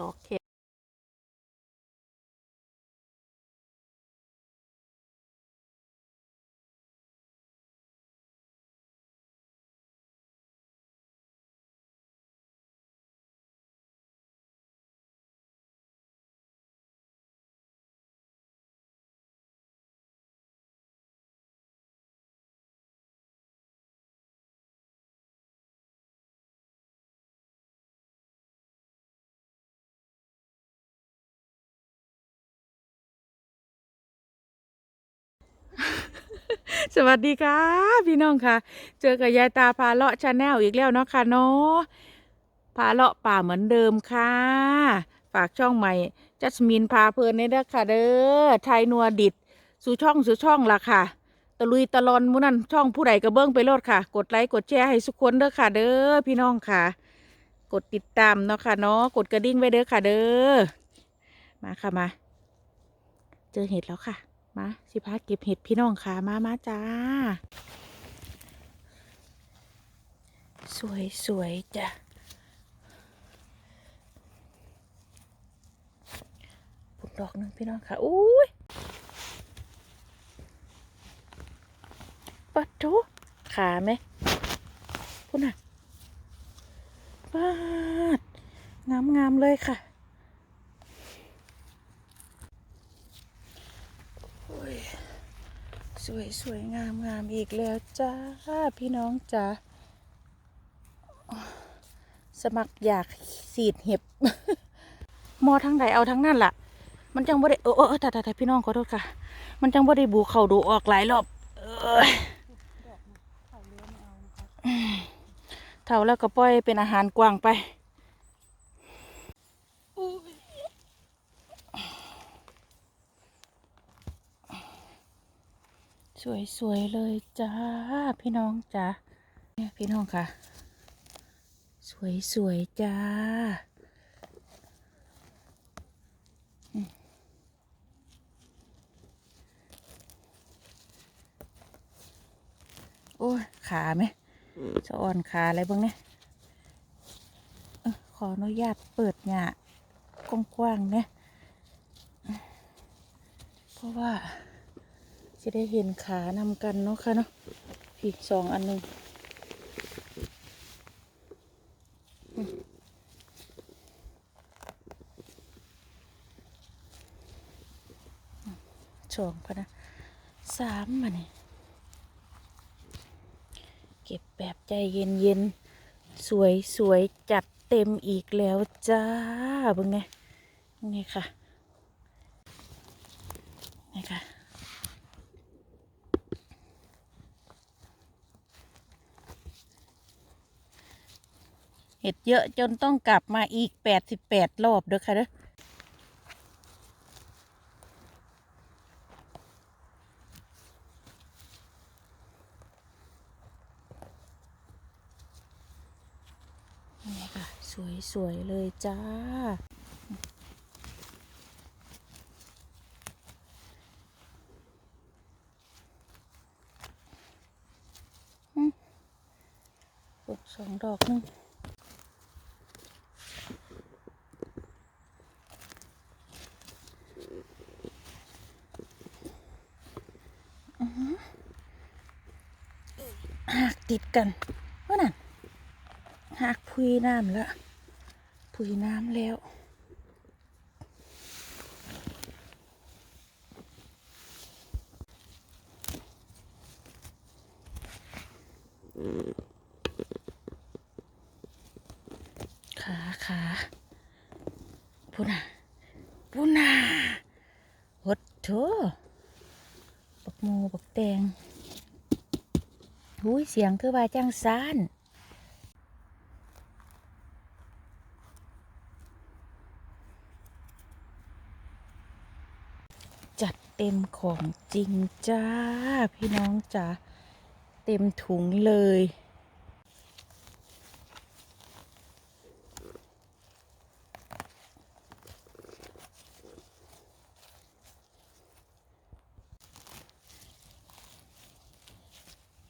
โอเค สวัสดีค่ะ พี่น้องค่ะ เจอกับยายตาพาเลาะชาแนลอีกแล้วเนาะค่ะเนาะพาเลาะป่าเหมือนเดิมค่ะ ฝากช่องใหม่จัสมินพาเพลินนี่เด้อค่ะเด้อไทยนัวดิดสู่ช่องสู่ช่องละค่ะตะลุยตะลอนมูนั่นช่องผู้ใดกระเบื้องไปโลดค่ะ กดไลค์กดแชร์ให้ทุกคนเด้อค่ะ เด้อพี่น้องค่ะ กดติดตามเนาะค่ะเนาะกดกระดิ่งไว้เด้อค่ะ เด้อมาค่ะมา เจอเห็ดแล้วค่ะ มาสิพาเก็บเห็ดพี่น้องค่ะมามาจ้า สวยสวยจ้ะปุ่นดอกหนึงพี่น้องค่ะอุ้ยปัดโถขาไหมพุ่นน่ะปาดงามๆเลยค่ะ โอ้ ยสวยสวยงามงามอีกแล้วจ้า พี่น้องจ้าสมัครอยากสีดเห็บ มอทั้งใดเอาทั้งนั่นล่ะ มันจังบ่ได้เออเออแต่แต่พี่น้องขอโทษค่ะ มันจังบ่ได้บูเข่าดูออกหลายรอบเอยเท่าแล้วก็ปล่อยเป็นอาหารกว้างไป สวยๆเลยจ้าพี่น้องจ้าเนี่ยพี่น้องค่ะ สวยๆจ้าโอ้ยขาไหมสะอ่อนขาอะไรบ้างเนี่ยขออนุญาตเปิดหยากว้างๆเนี่ยเพราะว่า จะได้เห็นขานำกันเนาะค่ะเนาะอีกสองอันหนึ่งสองพะนะสามมาเนี่ยเก็บแบบใจเย็นเย็นสวยสวยจัดเต็มอีกแล้วจ้าเบึงไงนี่ค่ะนี่ค่ะ เห็ดเยอะจนต้องกลับมาอีกแปดสิบแปดรอบเด้อค่ะเด้อนี่ค่ะสวย ๆ เลยจ้าอืมปลูกสองดอกหนึง หั กันว่านั่นหักพุยน้ำแล้วพุยน้ำแล้วขาขาพูน่ะพูน่ะหดโถบักโมบักแตง หูยเสียงคือว่าจังซานจัดเต็มของจริงจ้า พี่น้องจ้าเต็มถุงเลย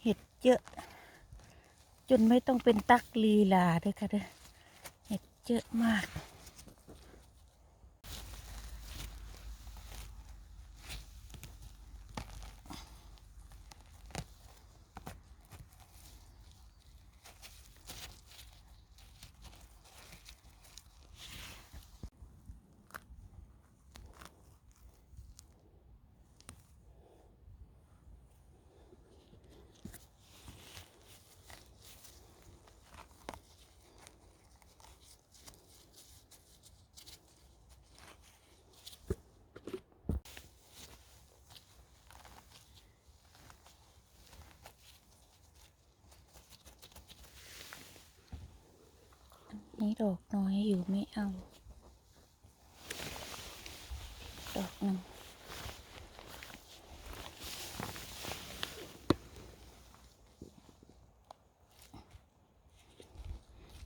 เห็ดเยอะ จนไม่ต้องเป็นตักลีลาเด้อค่ะเด้อเห็ดเยอะมาก ดอกน้อยอยู่ไม่เอา ดอกหนึ่ง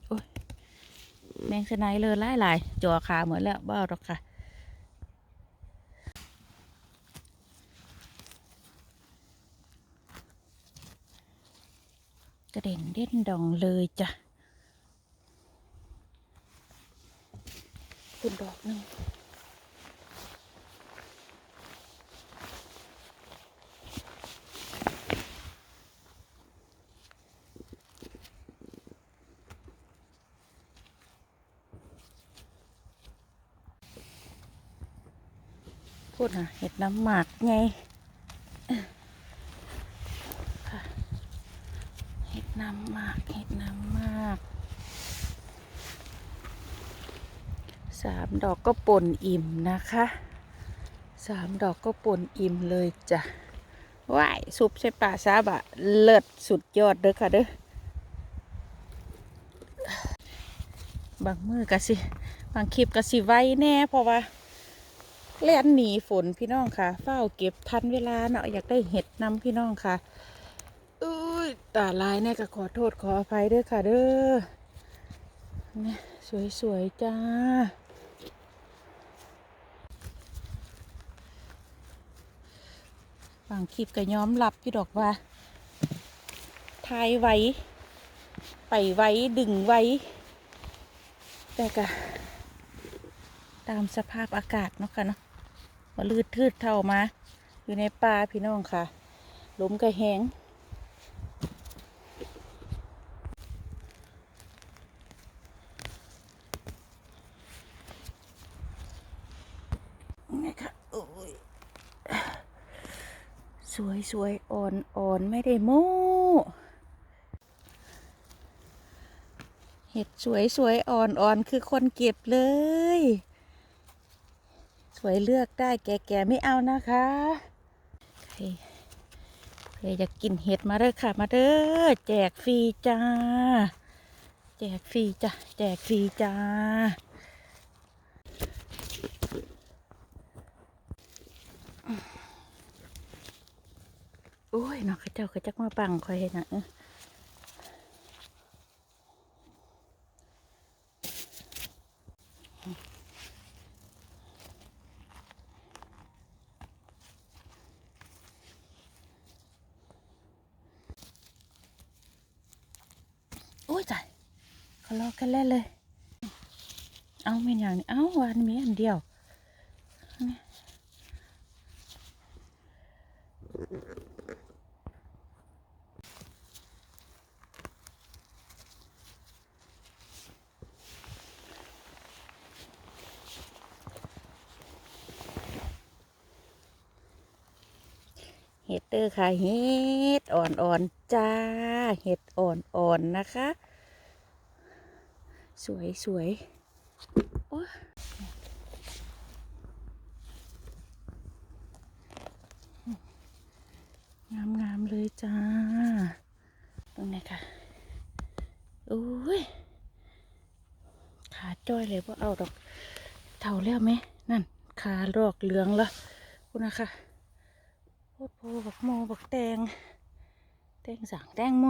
โอ้ยแมงสไนเลยหลายหลายจ่อขาเหมือนแล้วบ้าหรอกค่ะกระเด็นเด่นดองเลยจ้ะ คุณดอกหนึ่งพูดนะเห็ดน้ำหมากไงเห็ดน้ำหมากเห็ดน้ำหมาก สามดอกก็ปนอิ่มนะคะสามดอกก็ปนอิ่มเลยจ้ะว้ายซุปใส่ปลาซาบะเลิศสุดยอดเด้อค่ะเด้อบางมือกะสิบางคลิปกะสิไว้แน่เพราะว่าเล่นหนีฝนพี่น้องค่ะ เฝ้าเก็บทันเวลาเนาะอยากได้เห็ดนำพี่น้องค่ะอุ้ยตาลายเนี่ยก็ขอโทษขออภัยด้วยค่ะเด้อเนี่ยสวยๆจ้าางคลิปก็ย้อมรับพี่ดอกว่าทายไว้ ไปไว้ดึงไว้ แต่ก็ตามสภาพอากาศเนาะค่ะเนาะมาลืดทืดเท่ามา อยู่ในป่าพี่น้องค่ะลมก็แห้งนี่ค่ะโอ้ย สวยสวยอ่อนอ่อนไม่ได้โม้เห็ดสวยสวยอ่อนอ่อนคือคนเก็บเลย สวยเลือกได้แก่ๆ ไม่เอานะคะใครใครอยากกินเห็ดมาเด้อค่ะ มาเด้อแจกฟรีจ้า แจกฟรีจ้ะแจกฟรีจ้า โอ้ยน้องเข้าเจ้าเขาจักมาปังคอยเห็นนะเออโอ้ยจ่ายเขาลอกกันเล่เลย เอาไม่นอย่างนี้เอาวันมีอันเดียว ด้อค่ะ เห็ดอ่อนๆจ้า เห็ดอ่อนๆนะคะ สวยสวยโอ้งามงามๆเลยจ้า ตรงไหนค่ะโอ้ย ขาจ้อยเลยว่าเอาดอกเท่าแล้วไหม นั่น ขาลอกเหลืองละคุณนะคะ โพดโพบักโมบักแตงแตงสังแตงโม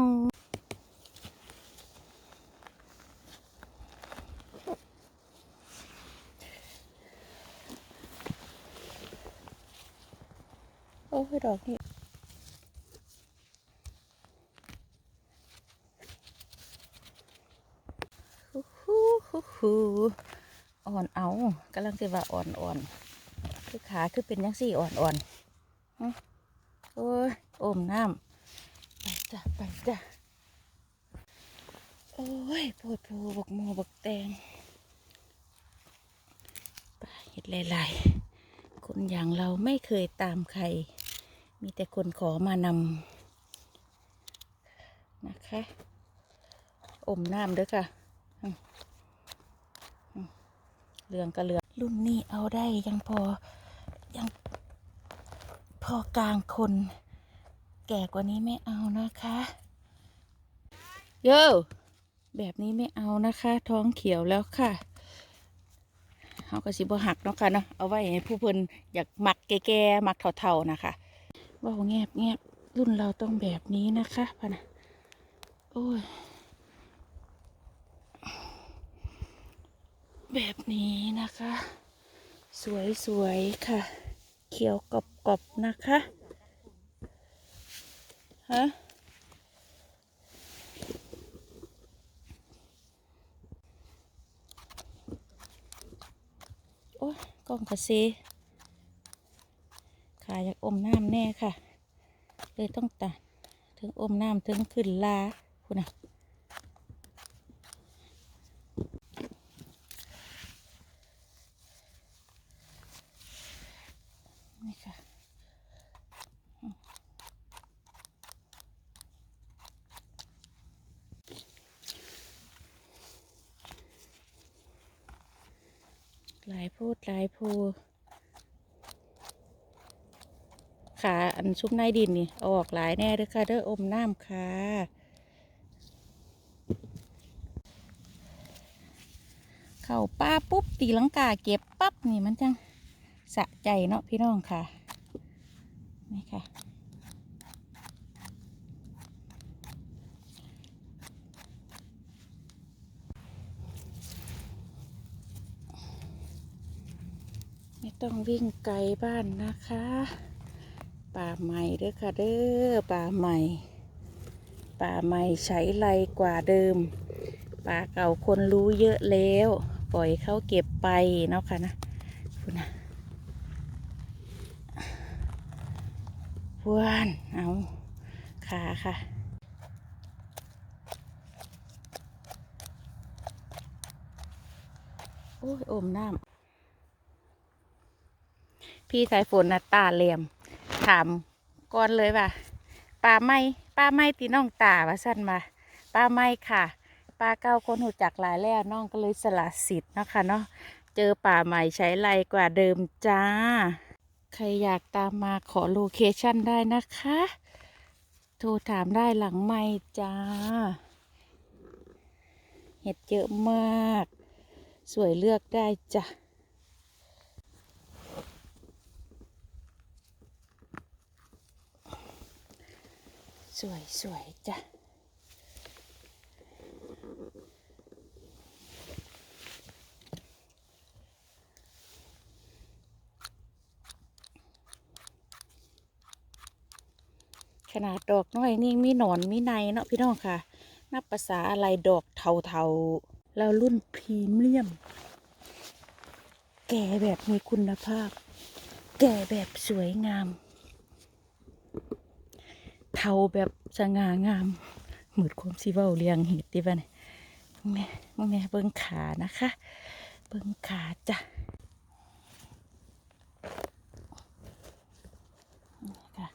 โอ้ยดอกนี่ฮู้ฮู้ฮู้ฮู้อ่อนเอากำลังจะว่าอ่อนอ่อนคือขาคือเป็นยังสี่อ่อนอ่อนๆ โอ้ยโอมน้ำไปจ้ะไปจ้ะโอ้ยโพดโพบักโมบักแตงไปเห็ดหลายๆ คนอย่างเราไม่เคยตามใคร มีแต่คนขอมานำนะคะอมน้ำเด้วยค่ะเหลืองกระเหลืองรุ่นนี้เอาได้ยังพอยัง พอกลางคน แก่กว่านี้ไม่เอานะคะ โยแบบนี้ไม่เอานะคะ ท้องเขียวแล้วค่ะเขาก็สิบ่หักเนาะค่ะเนาะเอาไว้ให้ผู้เพิ่นอยากหมักแก่ๆหมักเท่าๆนะคะเว่าแงบแงบรุ่นเราต้องแบบนี้นะคะพะนะโอ้ยแบบนี้นะคะ สวยๆค่ะ เขียวกรอบๆนะคะฮะโอ้กล้องกระซีขาอยากอมน้ำแน่ค่ะ เลยต้องตัดถึงอมน้ำถึงขึ้นลาคุณน่ะ ลายโพูดหลายโพขาอันชุบในดินนี่อออกหลายแน่เด้อค่ะเด้ออมน้ำค่ะเข่าป้าปุ๊บตีลังกาเก็บปั๊บนี่มันจังสะใจเนาะพี่น้องค่ะนี่ค่ะ ต้องวิ่งไกลบ้านนะคะ ป่าใหม่เด้อค่ะเด้อป่าใหม่ ป่าใหม่ใช้ไรกว่าเดิม ป่าเก่าคนรู้เยอะแล้ว ปล่อยเขาเก็บไปเนาะค่ะนะคุณนะพวนเอาขาค่ะโอ้ยอมน้ำ พี่สายฝนนะตาเหลี่ยม ถามก่อนเลยว่าปลาไม่ปลาไม่ตีน้องตาว่าสั้นมาปลาไม่ค่ะปลาเก้าคนหูจักหลายแล้วน้องก็เลยสละสิทธิ์นะคะเนาะเจอป่าใหม่ใช้ไรกว่าเดิมจ้า ใครอยากตามมาขอโลเคชั่นได้นะคะ โทรถามได้หลังไม่จ้า เห็ดเยอะมาก สวยเลือกได้จ้ะ วยสวยจ้ะ ขนาดดอกน้อยนี่มีหนอนมีในเนาะพี่น้องค่ะ นับภาษาอะไรดอกเทาๆ แล้วรุ่นพรีเมียม แก่แบบมีคุณภาพ แก่แบบสวยงาม เทาแบบสง่างามเหมือนความสิเว้าเรียงเห็ดดิบ้านี่แม่แม่เบิ้งขานะคะ เบิ้งขาจ้ะนี่ค่ะ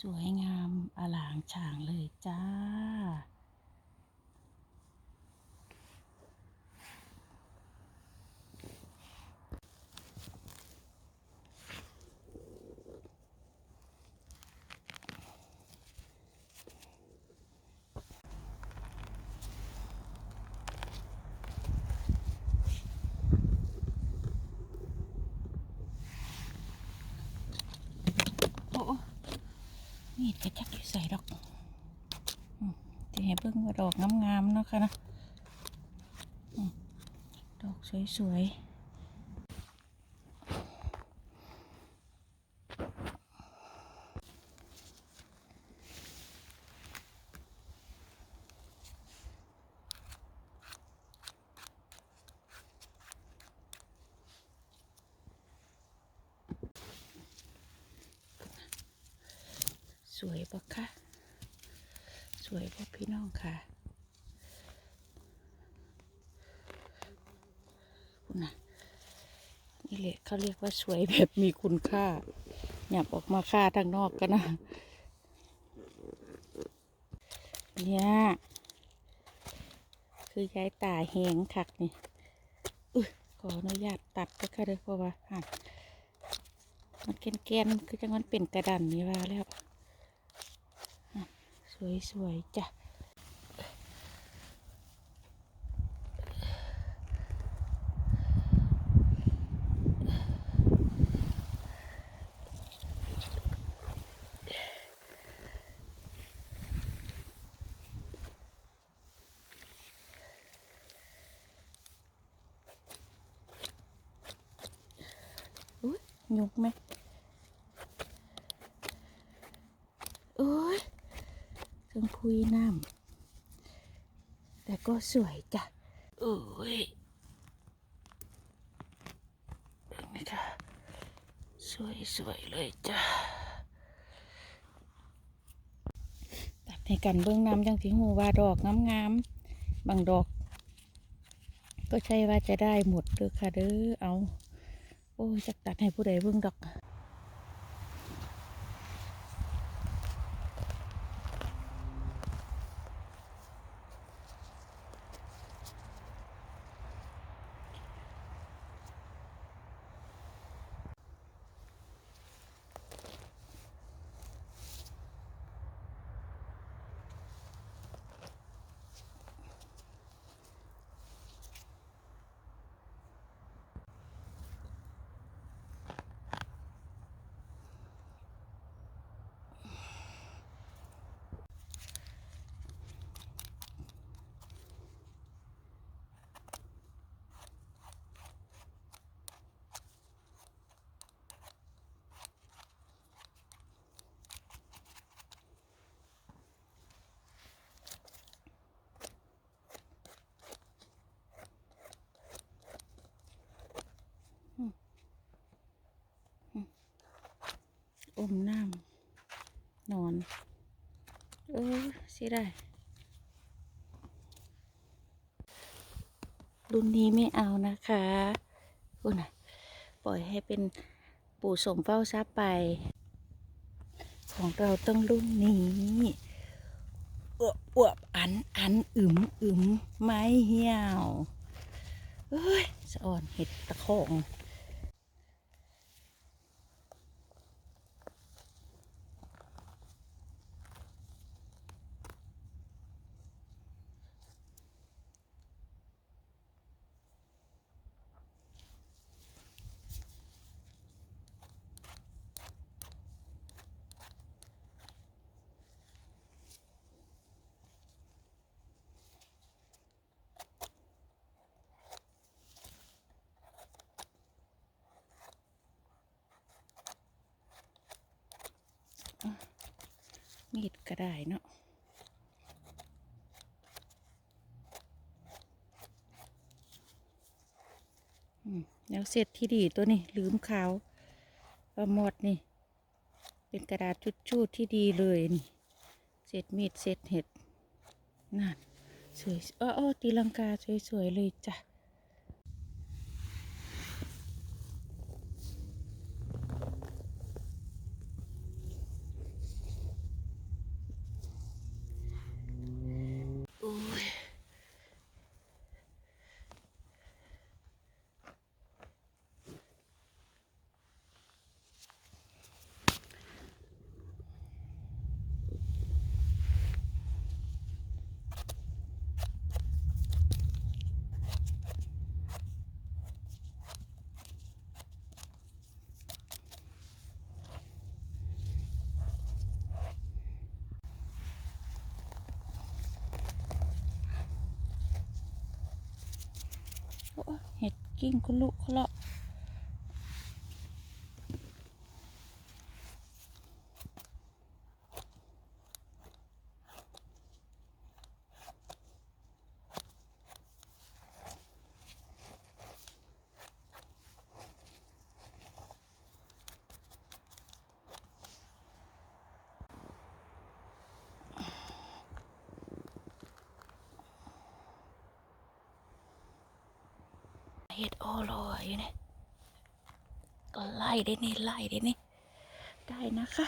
สวยงามอลางฉางเลยจ้า โอ้โอ้มีดกระจักอยู่ใส่ดอกอืมจะให้เบิ่งว่าดอกงามๆเนาะค่ะนะอืมดอก สวยสวยปะคะ สวยปะพี่น้องค่ะคุณน่ะ นี่แหละ เขาเรียกว่าสวยแบบมีคุณค่าหยับออกมาค่าทางนอกกันนะ เนี่ย คือยายตาแหงคักนี่อขออนุญาตตัดก็ค่ะเด้อเพราะว่าอะมันแกนคือจังมันเป็นกระดันนี่ว่าแล้ว สวยๆจ้ะ ยุกไหมโอ้ยถึงคุยน้ำแต่ก็ สวยจ้ะโอ้ยนี่ค่ะสวยสวยๆเลยจ้ะตัดให้กันเบื้องน้ำจังสิหูว่าดอกงามๆบางดอก ก็ใช่ว่าจะได้หมดเด้อค่ะเด้อเอา โอ้ยจักตัดให้ผู้ใดเบิ่งดอก มน้ำนอน เออสิได้ รุ่นนี้ไม่เอานะคะคุณนะปล่อยให้เป็นปู่สมเฝ้าทรัพย์ไป ของเราต้องรุ่นนี้อวบอวบอันอันอึมอึมไม้เหี่ยวเอ้ยสะอ่อนเห็ดตะโขง มีดก็ได้เนาะอืมแล้ว เสร็จที่ดีตัวนี้ลืมขาวปลาหมดนี่ เป็นกระดาษชุดๆที่ดีเลยนี่เศษมีดเศษเห็ดนั่นสวยอ้ออ้อตีลังกาสวยๆเลยจ้ะ เห็ดกิ้งคุลุคุเลาะเห็ดโอโลอยู่เนี่ยก็ไล่ได้นี่ไล่ได้นี่ได้นะคะ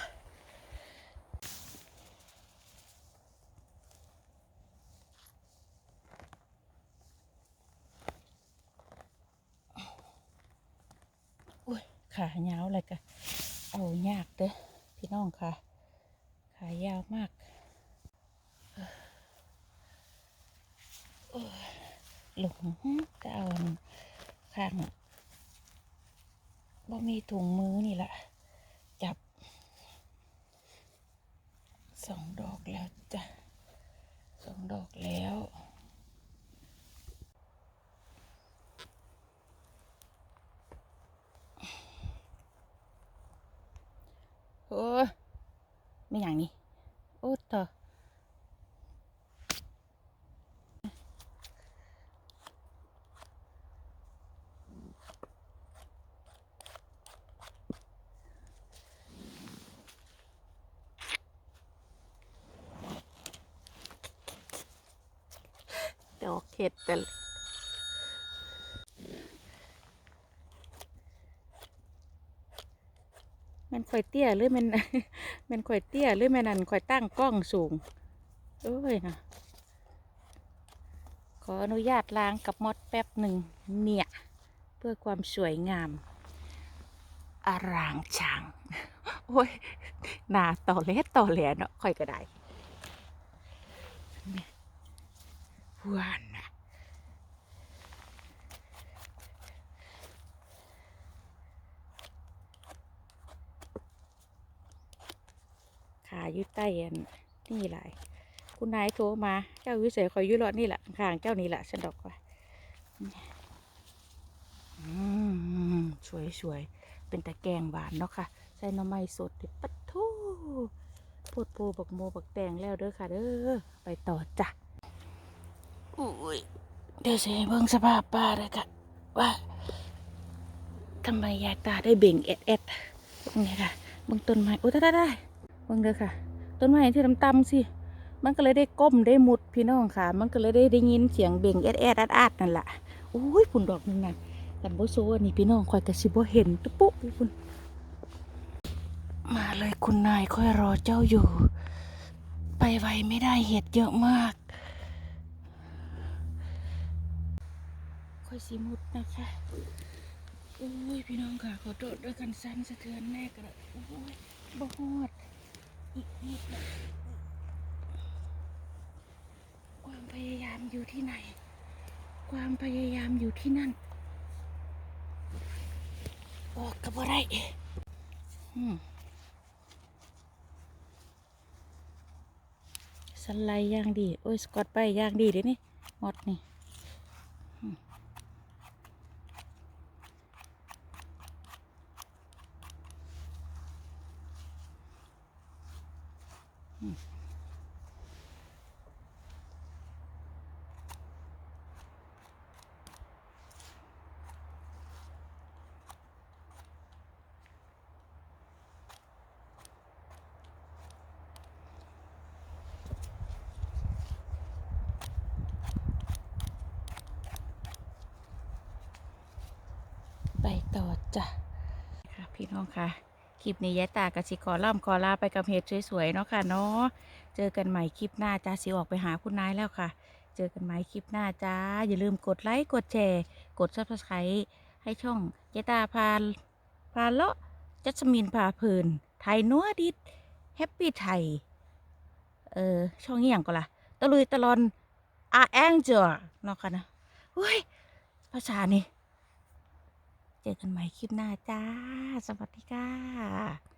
อุ้ยขาเยาวเลยกะเอายากเด้อพี่น้องค่ะ ขายาวมากหลงก็เอาอันข้าง บ่มีถุงมือนี่แหละ จับสองดอกแล้วจ้ะสองดอกแล้วโอ้ไม่อย่างนี้โอ้เธอ เห็ดแต่มันข่อยเตี้ยหรือมันมันข่อยเตี้ยหรือมันนั่นข่อยตั้งกล้องสูงโอ้ยนะขออนุญาตล้างกับมอดแป๊บหนึ่งเนี่ย เพื่อความสวยงามอารางช่างโอ้ยหนาต่อเล็ต่อแหลเนาะค่อยก็ได้หวานนะขาอยู่ใต้อันนี่หลายคุณนายโทรมาเจ้าวิเศษคอยอยุรอดนี่แหละข้างเจ้านี่แหละฉันดอกว่าอืมสวยสวยๆเป็นตะแกงหวานเนาะค่ะ ใส่หน่อไม้สดเด็ดปัดทูโพดโพบักโมบักแตงแล้วเด้อค่ะ เด้อไปต่อจ้ะอุ้ยเดี๋ยวเสิให้เบิ่งสภาพป้าเลยค่ะว่าทำไมยายตาได้เบ่งแอดแอดตรงนี่ค่ะเบิ่งต้นไม้โอ้ได้ได้ เบิ่งเด้อค่ะ ต้นไม้ที่ตำๆสิมันก็เลยได้ก้มได้มุดพี่น้องค่ะ มันก็เลยได้ได้ยินเสียงเบ่งแอดแอดอดอาดนั่นแหละอุ้ยผุนดอกหนึงน่ะกันโบโซอันนี้พี่น้องคอยกระสิบเห็นตุ๊ปุ๊พี่พุ่นมาเลยคุณนายค่อยรอเจ้าอยู่ ไปไวไม่ได้เห็ดเยอะมากค่อยสิมุดนะคะอุ้ยพี่น้องค่ะขอโทษด้วยกันสั้นสะเทือนแน่กระโอ้ยบ่ฮอด ความพยายามอยู่ที่ไหน ความพยายามอยู่ที่นั่น ออกกับอะไรสไลด์ย่างดี โอ้ย สกอตไปย่างดีเดี๋ยวนี้หมดนี่อืมอืม ไปต่อจ้ะค่ะพี่น้องค่ะ คลิปนี้ยายตากสิขอล่ำขอลาไปกับเห็ดสวยๆเนาะค่ะเนาะเจอกันใหม่คลิปหน้าจ้าสิออกไปหาคุณนายแล้วค่ะ เจอกันใหม่คลิปหน้าจ้า อย่าลืมกดไลค์กดแชร์กดซับสไครต์ให้ช่องยายตาพาพาเลาะจัสมินพาเพลินไทยนัวดิดแฮปปี้ไทยเออช่องนี้อย่างก็ล่ะตะลุยตะลอนอาแองเจอเนาะค่ะนะเฮ้ยภาษานี่ เจอกันใหม่คลิปหน้าจ้า สวัสดีค่ะ